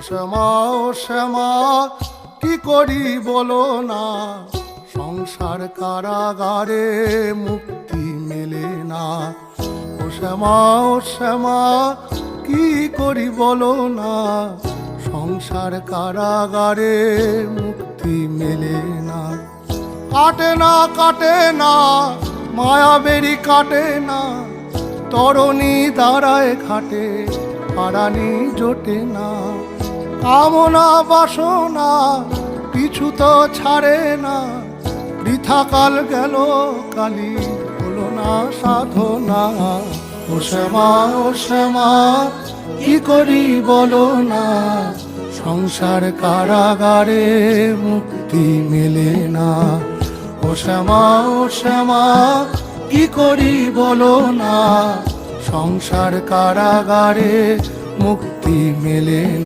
শ্যামা, ও শ্যামা, কি করি বলো না? সংসার কারাগারে মুক্তি মেলে না। ও শ্যামা ও শ্যামা, কি করি বলো না? সংসার কারাগারে মুক্তি মেলে না। কাটে না কাটে না, মায়াবেরি কাটে না। তরণী দাঁড়ায় ঘাটে পারানি জোটে না। কামনা বাসনা পিছু তো ছাড়ে না। বৃথা কাল গেল, কালি হলো না সাধনা। ও শ্যামা ও শ্যামা, কি করি বলো না? সংসার কারাগারে মুক্তি মেলে না। ও শ্যামা ও শ্যামা, কি করি বলো না? সংসার কারাগারে মুক্তি মেলে।